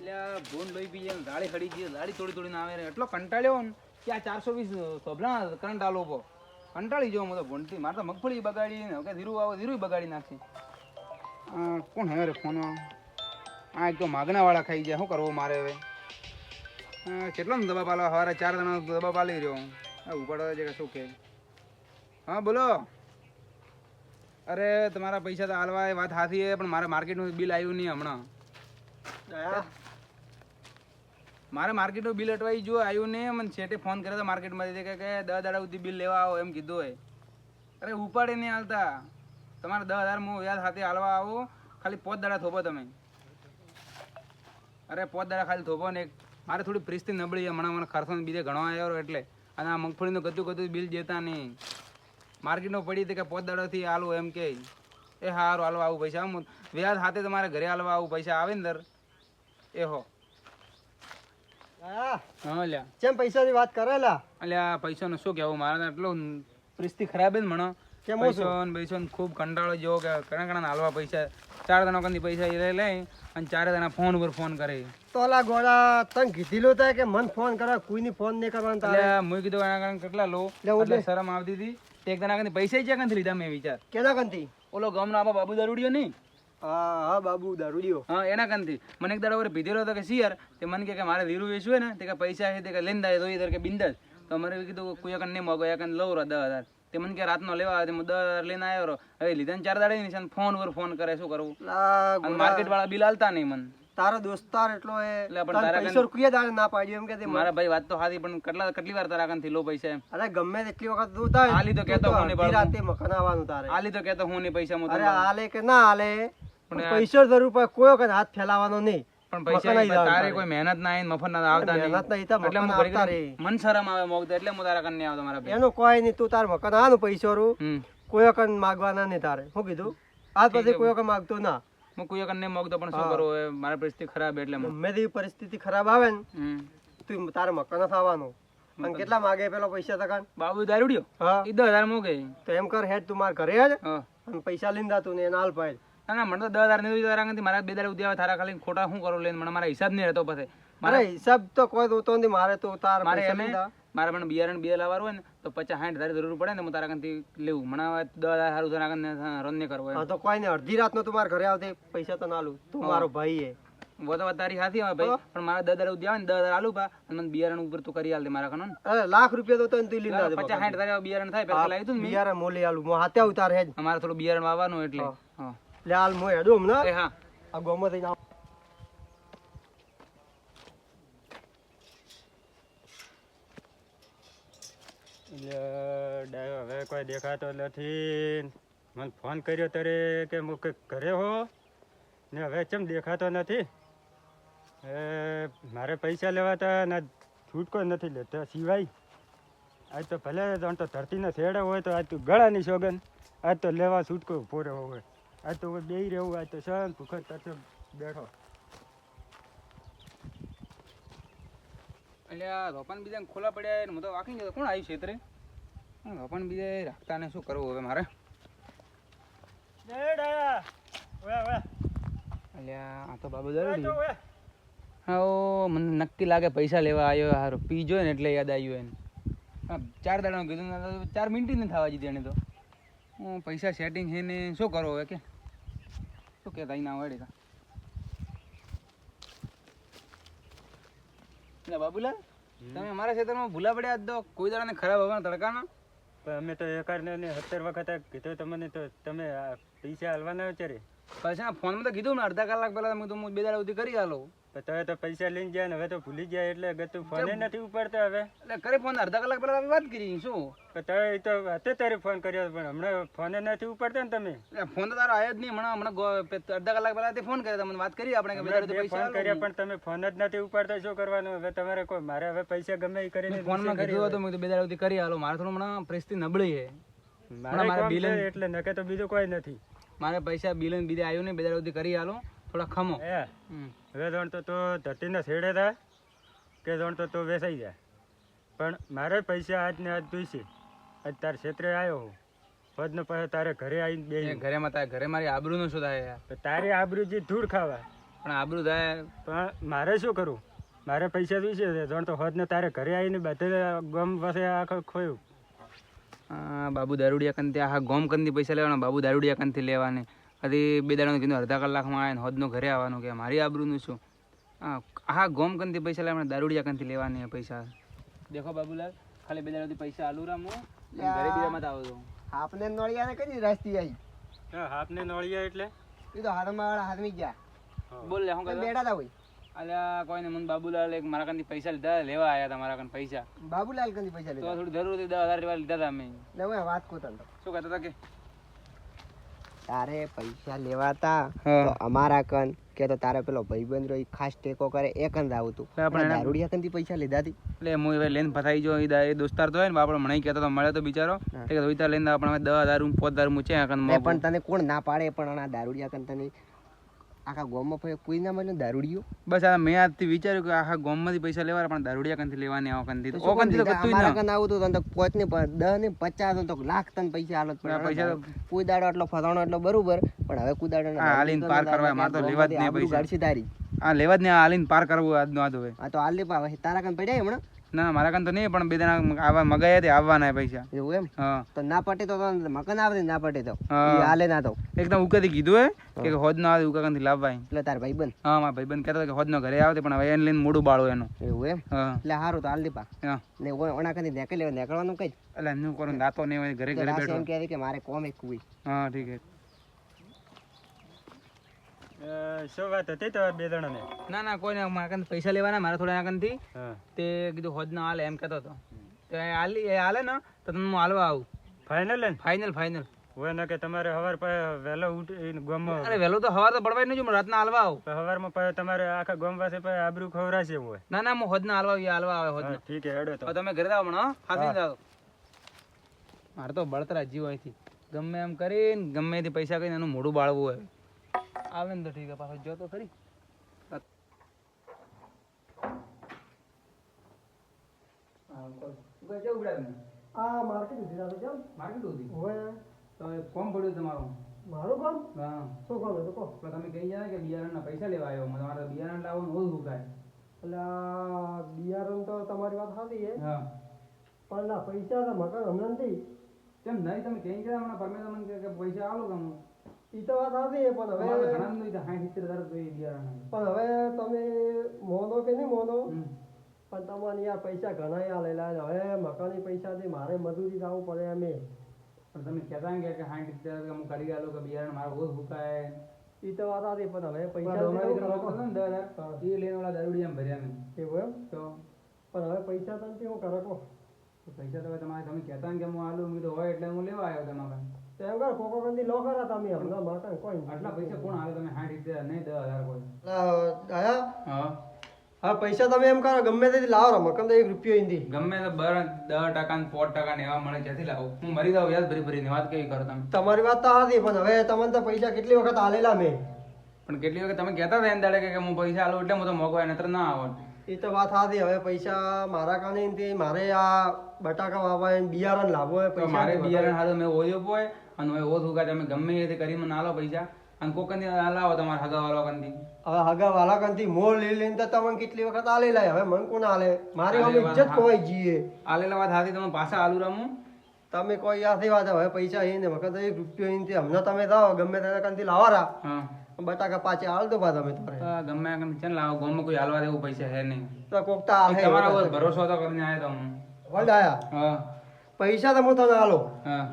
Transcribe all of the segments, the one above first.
એટલે ભૂંડ લોહી પી જાય દાળી ગાડી ખડી દાળી થોડી થોડી ના આવે એટલો કંટાળ્યો ને કે આ ચારસો વીસ સોભલા કરંટ આલો ઊભો. કંટાળી જવો હું તો ભૂંડથી. મારે તો મગફળી બગાડી ને હવે ધીરું આવો ધીરું બગાડી નાખી. કોણ હે રે ફોન આ એક તો માગનાવાળા ખાઈ જાય શું કરવો મારે હવે? કેટલો ને દબા પાલો સવારે ચાર જણા દબા પાલી રહ્યો આ ઉપાડવા છે કે શું કે. હા બોલો. અરે તમારા પૈસા તો હાલવા એ વાત સાચી છે પણ મારે માર્કેટનું બિલ આવ્યું નહીં હમણાં. મારે માર્કેટનું બિલ અટવાઈ જો આવ્યું નહીં. મને છેટે ફોન કર્યો તો માર્કેટમાંથી કે દસ દાડા સુધી બિલ લેવા આવો એમ કીધું હોય. અરે ઉપાડે નહીં હાલતા. તમારે દસ હજાર હું વ્યાજ સાથે હાલવા આવો. ખાલી પોત દાડા થોપો તમે. અરે પોત દાડા ખાલી થોપો ને મારે થોડી પરિસ્થિતિ નબળી હમણાં મને ખર્ચો ને બીજે ઘણો આવ્યો એટલે. અને આ મગફળીનું ગતું ગતું બિલ જતા નહીં. માર્કેટમાં પડી હતી કે પોત દાડાથી હાલવું એમ કે. એ સારું હાલવા આવું પૈસા. વ્યાજ સાથે તમારે ઘરે હાલવા આવું પૈસા આવે ને દર. એ હો. હા. લ્યા પૈસાની વાત કરેલા? અલ્યા પૈસાનું શું કહેવું? મારા એટલો પરિસ્થિતિ ખરાબ જ મને કેમ પૈસો ને ખૂબ કંટાળો જેવો કે ઘણા ઘણા હાલવા પૈસા. ચાર જણા કંદી પૈસા એ લે અને ચારે જણા ફોન ઉપર ફોન કરે. તો અલા ગોળા તને કીધેલું થાય કે મન ફોન કરા કોઈની ફોન નહીં કરવાનું તારે. મેં કીધું એના કારણે કેટલા લો. એટલે શરમ આવતી હતી. તે એક જણા કંદી પૈસા ક્યાં કંથી લીધા મેં વિચાર. કેના કંદી ઓલો ગામનો આપા બાબુ ઉડ્યો નહીં? હા હા બાબુ દારૂડિયો હા એના કંથી મને એક દાડા ભીધેલો હતો કે શિયર તે મને કે મારે વીરું વેચવું હોય ને તે કે પૈસા છે તે કે લઈને દાય તો ઈધર કે બિંદાસ. તો મારે કીધું કોઈ એક નહીં મગો એક લઉં રહો દસ હજાર. તે મને કે રાતનો લેવા આવે. હું દસ હજાર લઈને આવ્યો હવે લીધા ને ચાર દાડે નિશાન ફોન પર ફોન કરે શું કરવું? અને માર્કેટ વાળા બિલ હાલતા નહીં મને. તારો દોસ્તાર એટલો એ પૈસો રૂપિયા દાડે ના પાડ્યો એમ કે મારા ભાઈ વાત તો હાથી પણ કેટલા કેટલી વાર તારા કાનથી લો પૈસા એમ? અરે ગમે તેટલી વખત તું તારે હાલી તો કેતો હું રાતે મકાન આવવાનું તારે. આલી તો કેતો હું નહીં પૈસા અરે હાલે કે ના હાલે પણ પૈસો જરૂર પડે કોઈ વખત હાથ ફેલાવાનો નહીં. પણ પૈસા તારે કોઈ મહેનત ના આવીને મફત ના આવતા નહીં. એટલે હું ઘડી મન શરમ આવે મોગતો એટલે હું તારા કન્યા આવતો મારા એનો કોઈ નહીં તું તાર મકાન આવવાનું પૈસો રૂ. કોઈ વખત માગવાના નહીં તારે. શું કીધું? આજ પછી કોઈ વખત માગતો ના. હું કોઈ વખત નહીં મોગતો પણ શું કરું મારી પરિસ્થિતિ ખરાબ એટલે. ગમે તેવી પરિસ્થિતિ ખરાબ આવે ને તું તારે મકાન થવાનું અને કેટલા માગે પેલો પૈસા તકાન? બાબુ દારૂડ્યો? હા. એ દસ હજાર મોગે તો એમ કર હેડ તું માર ઘરે જ અને પૈસા લઈને તું ને એને હાલ પાડ ના ના મને તો દસ હજાર નહીં તારા મારા બે દાડા ઉદ્યા તારા ખાલી ખોટા શું કરું લઈને મને મારા હિસાબ નહીં રહેતો પછી. અરે હિસાબ તો કોઈ દોતો નથી મારે તો તાર મારે એમ મારે પણ બિયારણ બે લાવવાનું હોય ને તો પચાસ સાઠ હજાર જરૂર પડે ને હું તારા કંથી લેવું. મને હવે દસ હજાર સારું તારા કાન રન નહીં કરવો તો કોઈ નહીં અડધી રાતનો તું મારા ઘરે આવતી પૈસા તો ના લઉં. તું મારો ભાઈ હે વો તો તારી સાથી હોય ભાઈ પણ મારા દસ હજાર ઉદ્યા હોય ને દસ હજાર આલુ પા અને મને બિયારણ ઉપર તું કરી આલતી મારા કાનો લાખ રૂપિયા તો તને તું લીધા પચાસ સાઠ હજાર બિયારણ થાય પેલા લાવી તું બિયારણ બિયારા મોલી આલુ હું હાથે ઉતાર હેજ અમારે થોડું બિયારણ વાવવાનું એટલે. લે હાલ મોય હેડું હમણાં? એ હા. આ ગોમાં થઈને આવ. એટલે ડાયો હવે કોઈ દેખાતો નથી. મને ફોન કર્યો ત્યારે કે હું કે ઘરે હો? ને હવે ચમ દેખાતો નથી? એ મારે પૈસા લેવાતા ને છૂટકો નથી લેતો સિવાય. આજ તો ભલે જાણ તો ધરતીના છેડે હોય તો આજ તો ગળાની સોગન આજ તો લેવા છૂટકો પૂરો હોય. આજ તો બે રહેવું આ તો સન ભૂખત તરફ બેઠો. એટલે આ રોપાન બીજા ખોલા પડ્યા હું તો વાકી ગયો કોણ આવ્યું છેતરે રોપાન બીજા રાખતા ને શું કરવું હવે મારે? અલ્યા આ તો બાબુ દારૂ હા મને નક્કી લાગે પૈસા લેવા આવ્યો હારો. પીજો ને એટલે યાદ આવ્યું એને. ચાર દાડાનું કીધું ચાર મિનિટ નહીં થવા દીધી એને તો. હું પૈસા સેટિંગ છે ને શું કરો હવે કે? શું કહેતા અહીં ના વળે એટલે બાબુલાલ તમે અમારા ક્ષેત્રમાં ભૂલા પડ્યા દો કોઈ કોઈ દાડાને ખરાબ હવાના તડકાના? પણ અમે તો એકાદ ને સત્તર વખત કીધું તમને તો તમે પૈસા હાલવાના વિચારે પછી ફોનમાં તો કીધું ને અડધા કલાક પહેલા મેં તો હું બે દાડા સુધી કરી આલો. પણ તમે તો પૈસા લઈને ગયા ને હવે તો ભૂલી ગયા એટલે ગતું ફોને નથી ઉપાડતા હવે. એટલે કરે ફોન અડધા કલાક પહેલા વાત કરી શું? તમે તો hatte તારે ફોન કર્યો પણ હમણાં ફોને નથી ઉપાડતા ને તમે. ફોન તો તારો આવ્યો જ નહીં હમણાં હમણાં અડધા કલાક પહેલા ફોન કર્યો તમને વાત કરી આપણે કે ફોન કર્યા પણ તમે ફોન જ નથી ઉપાડતા શું કરવાનું? હવે તમારે કોઈ મારે હવે પૈસા ગમે એ કરીને ફોનમાં કીધું હતું મેં બે દાડા કરી આલો મારે થોડું હમણાં પરિસ્થિતિ નબળી છે. મારે જ- એટલે નકે તો બીજું કોઈ નથી. મારે પૈસા બિલ બીજે આવ્યું નહીં બે દાડા કરી આલો થોડા ખમો. હે. હવે જાણતો તો ધરતીના છેડે થાય કે જાણતો તો વેસાઈ જાય પણ મારે પૈસા આજને આજ જોઈશે. આજ તાર ક્ષેત્રે આવ્યો હું. પદ પાસે પછી તારે ઘરે આવીને બે ઘરે માં તારે ઘરે મારી આબરૂ નું શું થાય યાર? તારી આબરૂ જે ધૂળ ખાવા. પણ આબરું થાય પણ મારે શું કરવું મારે પૈસા જોઈશે જાણ તો હોત ને તારે ઘરે આવીને બધે ગમ પાસે આખો ખોયું. બાબુ દારૂડિયા કંથી આખા ગોમ કંથી પૈસા લેવાના બાબુ દારૂડિયા કંથી લેવાને. કદી બે દાડાનું કીધું અડધા કલાકમાં આવે ને હોદનો ઘરે આવવાનું કે મારી આબરૂનું શું હા આ ગોમ કંથી પૈસા લેવાના દારૂડિયા કંથી લેવાની પૈસા. દેખો બાબુલાલ ખાલી બે દાડાથી પૈસા આલુ રામો ઘરે બીજા મત આવો તો આપને નળિયાને કઈ રસ્તી આવી? હાથને નળિયા એટલે? એ તો હાથમાં વાળા હારમી ગયા. બોલ લે હું બેઠા તા હોય અલ્યા કોઈને મને બાબુલાલ એક મારા કંથી પૈસા લીધા લેવા આવ્યા હતા મારા કંઈ પૈસા. બાબુલાલ કંથી પૈસા તો લીધા? થોડી જરૂર હતી દસ હજાર રૂપિયા લીધા હતા અમે. લે વાત કહું તને શું કહેતા હતા કે? તારે પૈસા લેવાતા તો અમારા કન કે તો તારે પેલો ભાઈબંધ રહ્યો ઈ ખાસ ટેકો કરે એ કન આવું તું. તો આપણે દારૂડિયા કનથી પૈસા લીધા હતી એટલે હું હવે લઈને ફસાઈ જો એ એ દોસ્તાર તો હોય ને આપણે મને કહેતો તો મળે તો બિચારો. તે કે રોહિતા લઈને આપણે દસ હજાર પાંચ હજાર મૂચે પણ તને કોણ ના પાડે પણ આ દારૂડિયા કન તને આખા ગામમાં પછી કોઈ ના મળે દારૂડીઓ બસ આ મેં આજથી વિચાર્યું કે આખા ગામમાંથી પૈસા લેવા પણ દારૂડિયા કંથી લેવાની આવો કંથી તો કંથી તો કશું ના. કન આવું તું તને પોચ ને દસ ને પચાસ તો લાખ તને પૈસા હાલત પડે. પૈસા કોઈ દાડો એટલો ફસાણો એટલો બરોબર પણ હવે કોઈ દાડો હાલીને પાર કરવા, માર તો લેવા જ નહીં પૈસા. તારી આ લેવા જ નહીં હાલીને પાર કરવું આજનો આજ હવે. આ તો હાલ લે તારા કન પડ્યા હમણાં? ના ના, મારા કાન તો નહીં પણ બે જણા આવા મગાયા તે આવવાના પૈસા. એવું એમ? હા. તો ના પટે તો મકાન આવે ના પટે તો. હાલે ના તો. એકદમ ઉકાથી કીધું હે કે હોદ ના આવે ઉકા કાંથી લાવવા એટલે તાર ભાઈ બંધ હા મારા ભાઈબંધ કહેતો કે કે હોદનો ઘરે આવે પણ હવે એને લઈને મોડું બાળો એનું. એવું એમ? એટલે સારું તો હાલ દીપા. હા. ને ઓણા કાંથી નીકળી નીકળવાનું કઈ? એટલે એમનું કરું દાતો નહીં ઘરે ઘરે બેઠો. એમ કે મારે કોમ એક કોઈ હા ઠીક છે શું વાત હતી તો બે જણાને? ના ના કોઈ ના મારા કાંથી પૈસા લેવાના મારા થોડા એના થી તે કીધું હોદ ના હાલે એમ કહેતો હતો. તો હાલી એ હાલે ને તો તમને હું હાલવા આવું. ફાઇનલ ને? ફાઇનલ ફાઇનલ હોય ને કે તમારે હવાર વહેલો ઉઠી ગમ. અરે વહેલો તો હવાર તો પડવાય નહીં રાતના હાલવા આવું. સવારમાં પાસે તમારે આખા ગમ પાસે પાસે આબરૂ ખવરાશે હોય. ના ના હું હોદના હાલવા આવી હાલવા આવે હોદના ઠીક હે હેડો તો. તમે ઘરે આવો હમણાં હાથી જાવ મારે તો બળતરા જીવ અહીંથી. ગમે એમ કરીને ગમે તે પૈસા કહીને એનું મોઢું બાળવું હોય. આવે ને તો ઠીક પાછો જો તો ખરી. આ માર્કેટ ઉધી રાતો કેમ માર્કેટ સુધી? હોય તો કોમ પડ્યું તમારું. મારું કામ હા. શું કામ હતું કહો. તો તમે કહી જાય કે બિયારણના પૈસા લેવા આવ્યો. તમારે બિયારણ લાવવાનું ઓછું હુકાય એટલે આ બિયારણ તો તમારી વાત સાચી છે. હા. પણ ના પૈસા તો મકાન હમણાં નથી કેમ નહીં? તમે કહી ગયા હમણાં પરમે તમને કે કે પૈસા આલો તમે. એ તો વાત પણ હવે ઘણા સાઠ સિત્તેર હજાર પણ હવે તમે મોનો કે નહીં મોનો? પણ તમારે યાર પૈસા ઘણા આલેલા છે. હવે મકાનની પૈસાથી મારે મજૂરી જવું પડે અમે પણ તમે કહેતા ને કે સાઠ સિત્તેર હું કરી આલો કે બિયારણ મારે બહુ ભૂકાય એ તો વાત હતી પણ હવે પૈસા એ લઈને ઓલા દારૂડિયા ભર્યા મેં એવું એમ? તો? પણ હવે પૈસા તમે શું કરો પૈસા તો તમારે તમે કહેતા ને કે હું આલું મેં હોય એટલે હું લેવા આવ્યો તમારે. તો કોકો કંદી લો ખરા તમે હમણાં મકાન કોઈ આટલા પૈસા કોણ આવે તમે? સાઠ સિત્તેર નહીં દસ કોઈ. દયા હા. હા પૈસા તમે એમ કરો ગમે તેથી લાવો રો મકાન તો એક રૂપિયો હિન્દી ગમે તો બર દસ ટકા ને પોચ ટકા ને એવા મળે જેથી લાવો. હું મરી જાઉં યાદ ભરી ભરીને વાત કેવી કરો તમે? તમારી વાત તો હતી પણ હવે તમને તો પૈસા કેટલી વખત આલેલા મેં? પણ કેટલી વખત તમે કહેતા હતા એને દાડે કે હું પૈસા આલું એટલે હું તો મોકો નતર ના આવો એ તો વાત સાચી હવે પૈસા મારા કાને મારે આ બટાકા વાવવા બિયારણ લાવવો હોય પૈસા મારે બિયારણ હારું મેં ઓયો પોય. અને હવે ઓછું કાંઈ તમે ગમે એ રીતે કરી મને લો પૈસા. અને કોક કંદી આલાવો તમારા હગા વાળો હવે હગા કંથી મોર લઈ લઈને તો તમને કેટલી વખત આલેલા હવે મને કોણ આલે? મારી હવે ઇજ્જત હા. કોઈ જીએ. આલેલા વાત હાથી તમે પાછા આલુ રમું. તમે કોઈ આથી વાત હવે પૈસા હી ને વખત એક રૂપિયો હિંથી હમણાં તમે જાઓ ગમે તેના કંથી લાવારા. હા. બટાકા પાછે હાલ દો બા તમે તમારે ગમે એમ છે ને લાવો ગમે કોઈ હાલવા દેવું પૈસા હે નહીં. તો કોક તો હાલ તમારા ઉપર ભરોસો તો કરીને આવ્યો તો હું. વડ આયા હા. પૈસા તો હું તને હાલો હા.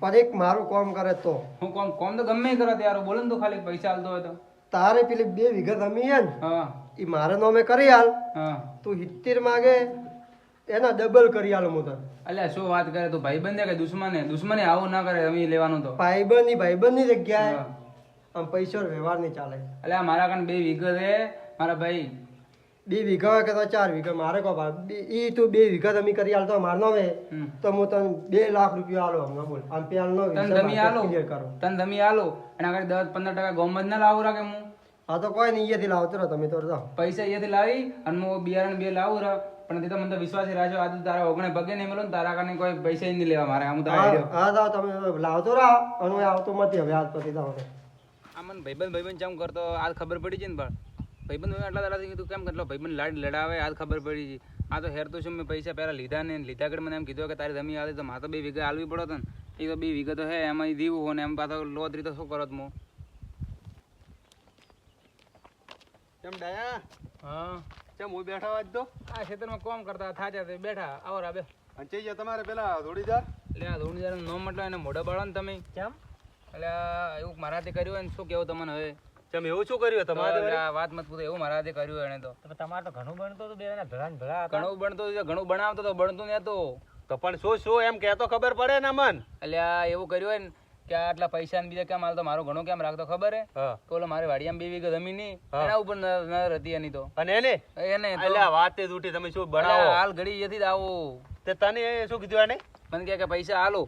પણ એક મારું કામ કરે તો. હું કોમ કોમ તો ગમે કરો ત્યારે બોલે ને તો ખાલી પૈસા આલતો હોય તો. તારે પેલી બે વીઘા જમી હે ને એ મારે નોમે કરી હાલ. હા. તું સિત્તેર માગે એના ડબલ કરી હાલ હું તને. અલ્યા શું વાત કરે? તું ભાઈબંધ કે દુશ્મને? દુશ્મને આવું ના કરે અમે લેવાનું તો. ભાઈબંધની ભાઈબંધની જગ્યાએ આમ પૈસો વ્યવહાર નહીં ચાલે. અલ્યા મારા કાન બે વિગત હે મારા ભાઈ બે વીઘા હોય કે તો ચાર વીઘા મારે કહો એ તું બે વીઘા તમે કરી હાલ તો માર નોમે તો હું તને બે લાખ રૂપિયા આલો હમણાં બોલ. આમ પેલ નો તન તમે આલો? કરો. તન તમે આલો? એના આગળ દસ પંદર ટકા ગોમત ના લાવું રાખે હું. હા તો કોઈ નહીં અહીંયાથી લાવતો રહો તમે તો પૈસા અહીંયાથી લાવી અને હું બિયારણ બે લાવું રહો. પણ તે તો મને તો વિશ્વાસ રાખ્યો આજે તારા ઓગણે પગે નહીં મળો ને તારા કારણે કોઈ પૈસા નહીં લેવા મારે. આમ તો હા જાઓ તમે લાવતો રહો. અને હું આવતો નથી હવે આજ પછી તો. આ મને ભાઈબંધ ભાઈબંધ ચમ કરતો આજ ખબર પડી છે ને પણ. ભાઈબંધ ભાઈબંધ આટલા દાડાથી કીધું કેમ કેટલો ભાઈબંધ લાડ લડાવે આ ખબર પડી આ તો હેર તો શું મેં પૈસા પહેલા લીધા ને લીધા કડ મને એમ કીધું કે તારી જમીન આવે તો મારે તો બે વીઘા આલવી પડો ને એ તો બે વીઘા તો હે એમાં દીવું હોય ને એમ પાછો લોતરી તો શું કરો મો. કેમ ડાયા? હા. કેમ હું બેઠા આજ તો? આ ખેતરમાં કોમ કરતા થાચા તે બેઠા આવો રાબે અને ચઈ ગયા તમારે પેલા ધોળીદાર એટલે આ ધોડી જરા નો મતલબ એને મોઢા બાળો ને તમે. કેમ? એટલે એવું મારાથી કર્યું હોય ને શું કેવું તમને હવે? કેમ એવું શું કર્યું તમારે વાત મત પૂછો એવું મારાથી કર્યું એને તો. તમારે તો ઘણું બનતો હતું બે ભેળા ને ઘણું બનતો હતો, ઘણું બનાવતો તો બનતું ને તો તો પણ શું શું? એમ કહેતો ખબર પડે ને મન. એટલે આ એવું કર્યું હોય ને કે આટલા પૈસા ને બીજા કેમ હાલતો મારો ઘણો કેમ રાખતો ખબર હે? તો ઓલો મારે વાડિયામાં બે વીઘા જમીનની એના ઉપર નજર હતી એની તો. અને એને? એને આ વાત જૂઠી તમે શું બનાવો? હાલ ઘડી અહીંયાથી જ આવો. તે તને શું કીધું એને મને કે પૈસા હાલો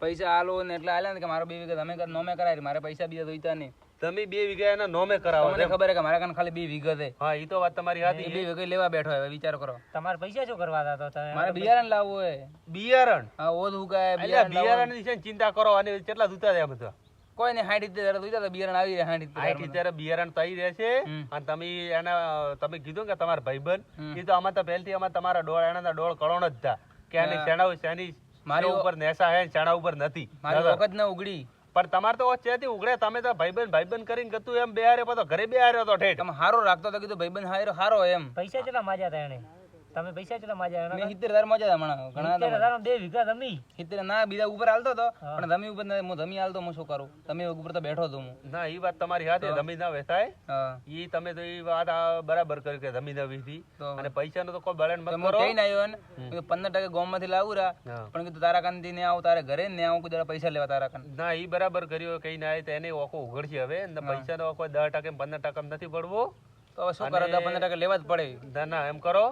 પૈસા હાલો ને એટલે હાલ્યા ને કે મારો બે વીઘા તમે નોમે કરાય મારે પૈસા બીજા જોઈતા નહીં. તમે બે વીઘા એના નોમે કરાવો મને ખબર છે કે મારા કાન ખાલી બે વીઘા છે. હા એ તો વાત તમારી હતી. બે વીઘા લેવા બેઠો હવે વિચાર કરો. તમારે પૈસા શું કરવા હતા તો મારે બિયારણ લાવવું હોય. બિયારણ? હા ઓદ ઉગાય બિયારણ બિયારણની છે ચિંતા કરો અને કેટલા દૂતા થયા બધા? કોઈ ને હાઈટ રીતે જોઈતા બિયારણ આવી રહ્યા હાઈટ આઠ ત્યારે બિયારણ તઈ રહેશે. હમ. અને તમે એના તમે કીધું કે તમારા ભાઈબંધ. એ તો આમાં તો પહેલથી આમાં તમારા ડોળ એના ડોળ કળોણ જ હતા. કે આની. શેણા શેની મારી શેના ઉપર નેસા હે શેણા ઉપર નથી. મારી. વખત ના ઉગડી. પણ તમારે તો ચેતી ઉગડે તમે તો ભાઈબંધ ભાઈબંધ કરીને ગતું એમ બેહારે તો ઘરે બે હારે તો ઠેઠ. તમે હારો રાખતો તો કીધું ભાઈબંધ હારો હારો એમ. પૈસા કેટલા માજ્યા થાય એને તમે પૈસા કેટલા માજ્યા મેં સિત્તેર હજાર મજા હમણાં ઘણા સિત્તેર હજાર બે વીઘા જમી. સિત્તેર ના બીજા ઉપર હાલતો હતો પણ ધમી ઉપર હું ધમી હાલતો હું શું કરું? તમે ઉપર તો બેઠો હતો હું. ના એ વાત તમારી સાથે જમીન ના વેચાય. એ તમે તો એ વાત બરાબર કરી કે જમીન ના વીધી અને પૈસા નો તો કોઈ બળણ મત કરો. કઈ ના આવ્યો ને પંદર ટકા ગામમાંથી લાવું રા. પણ કીધું તારા કાનથી ને આવું તારે ઘરે ને આવું કીધું પૈસા લેવા તારા કાન. ના ઈ બરાબર કર્યો કઈ ના આવે તો એને ઓકો ઉઘડશે હવે. પૈસા નો કોઈ દસ ટકા પંદર ટકા નથી પડવો. તો હવે શું કરો? દસ પંદર ટકા લેવા જ પડે. ના ના એમ કરો.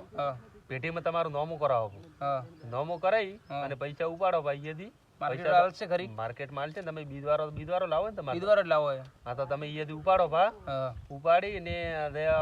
હા પેઢીમાં તમારું નોમું કરાવો હા. નોમું કરાવી અને પૈસા ઉપાડો ભાઈ એથી. માર્કેટ હાલશે ખરી. માર્કેટ માલ છે તમે બીજવારો બીજવારો લાવો ને તમારે. બીજવાર લાવો હા તો તમે અહીંયાથી ઉપાડો ભા. ઉપાડી ને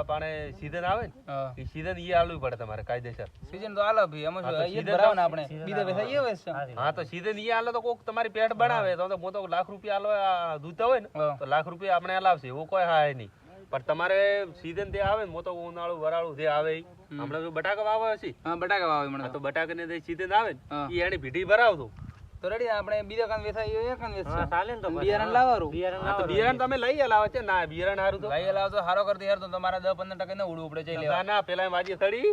પાણે સીઝન આવે ને એ સીઝન ઈ પડે તમારે કાયદેસર. સીઝન તો હાલો ને આપણે. બીજા પૈસા હોય હા તો સીઝન ઈ આલે તો કોક તમારી પેટ બનાવે. તો તો હું તો લાખ રૂપિયા દૂધ દૂતા હોય ને તો લાખ રૂપિયા આપણે હલાવશે એવું કોઈ હાય નહીં. પણ તમારે સીઝન તે આવે ને તો ઉનાળું જે આવે. હમણાં જો બટાકા વાવે છે હા બટાકા વાવે હમણાં તો બટાકાને જે સીઝન આવે ને. ઈ એની ભીઢી ભરાવતો તો રેડી આપણે બીજા કાન વેચાય એ કાન વેચશે. ચાલે ને તો બિયારણ લાવવાનું. બિયારણ હા બિયારણ તમે લઈ લાવો છે. ના બિયારણ હારું તો લઈ લાવો તો હારો કરતી યાર તો તમારા દસ પંદર ટકા ને ઉડવું પડે જઈ લેવા. ના ના પેલા વાજી સડી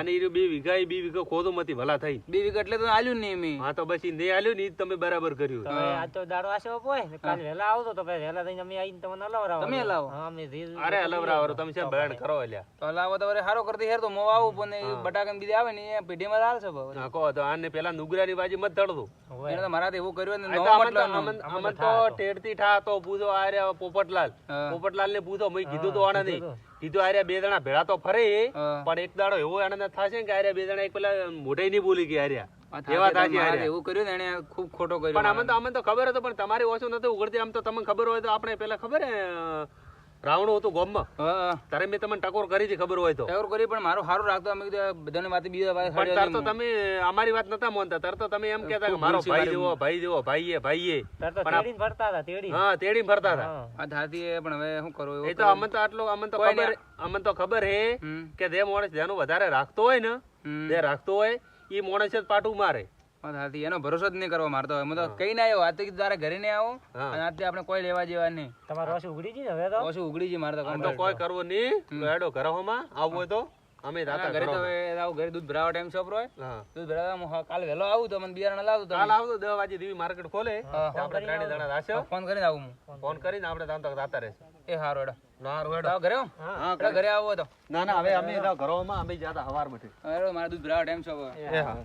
અને ઈ બે વીઘા ઈ બે વીઘા ખોદો મતી ભલા થઈ. બે વીઘા એટલે તો આલ્યું નહીં મે હા તો બસ ઈ નહીં આલ્યું ને ઈ તમે બરાબર કર્યું. તો આ તો દાડો આશો ને કાલે વહેલા આવતો તો પછી વેલા થઈને અમે આઈને તમને હલાવરાવો તમે લાવો હા અમે અરે હલવરાવરો તમે છે બરાબર કરો અલ્યા. તો લાવો તો વળી હારો કરતી યાર તો મો આવું પણ બટાકા ને બીજા આવે ને એ પેઢીમાં હાલશે ભાવ. હા કહો તો આને પેલા નુગરાની બાજી મત તળતો એને તો મારાથી એવું કર્યું ને આ મતલબ અમન તો- અમન- અમન તો ટેડથી ઠા તો પૂછો આર્યા પોપટલાલ. પોપટલાલ ને પૂછો મેં કીધું તો આને નહીં. કીધું આર્યા બે જણા ભેળા તો ફરે. પણ એક દાડો એવો આનંદ થશે કે આર્યા બે જણા એક પેલા મોઢે નહીં બોલી ગયા આર્યા. એવા આર્યા. એવું કર્યું એને ખૂબ ખોટો કર્યો પણ આમ તો આમ તો ખબર હતો પણ તમારે ઓછું નતું ઉગડતી આમ તો તમને ખબર હોય તો આપણે પેલા ખબર હે રાવણું હતું ગોમમાં. તારે મેં તમને ટકોર કરી હતી ખબર હોય તો. ટકોર કરી પણ મારો સારું રાખતો. અમે કીધું બધાની વાત બીજા વાત પણ તાર તો તમે અમારી વાત નતા માનતા. તાર તો તમે એમ કહેતા કે મારો ભાઈ જેવો ભાઈ જેવો ભાઈએ ભાઈએ. તાર તો તેડીને ફરતા હતા તેડી. હા તેડી ફરતા હતા. આ ધાતી એ પણ હવે શું કરો એ તો અમને તો આટલો અમને તો ખબર અમને તો ખબર હે કે જે માણસ જેનું વધારે રાખતો હોય ને જે રાખતો હોય એ માણસ જ પાટું મારે. આ એનો ભરોસો જ નહીં કરવા મારતો હું તો કઈ ના આવ્યો આ તો તારે ઘરે નહીં આવો અને આજથી આપણે કોઈ લેવા જેવા નહીં. તમારો વાસી ઉગડી ગઈ હવે તો? ઓછું ઉગડી છે મારતો તો કોઈ કરવો નહીં. હેડો ઘરોમાં આવવું હોય તો અમે રાતા ઘરે તો આવું ઘરે દૂધ ભરાવા ટાઈમ શોપ હોય. દૂધ ભરાવા હું હા, વહેલો આવું તો મને બિયારણ લાવું તો કાલ આવતો દસ વાગે દેવી માર્કેટ ખોલે. આપણે ત્રણે જણા રાશે ફોન કરીને આવું હું. ફોન કરીને આપણે તામ તક રાતા રહેશે. એ હારો એડો ના હારું હેડો. આવો ઘરે આવો હા. ઘરે આવો તો. ના ના હવે અમે ઘરોમાં અમે જાતા હવાર મઠી મારે દૂધ ભરાવા ટાઈમ એ હા.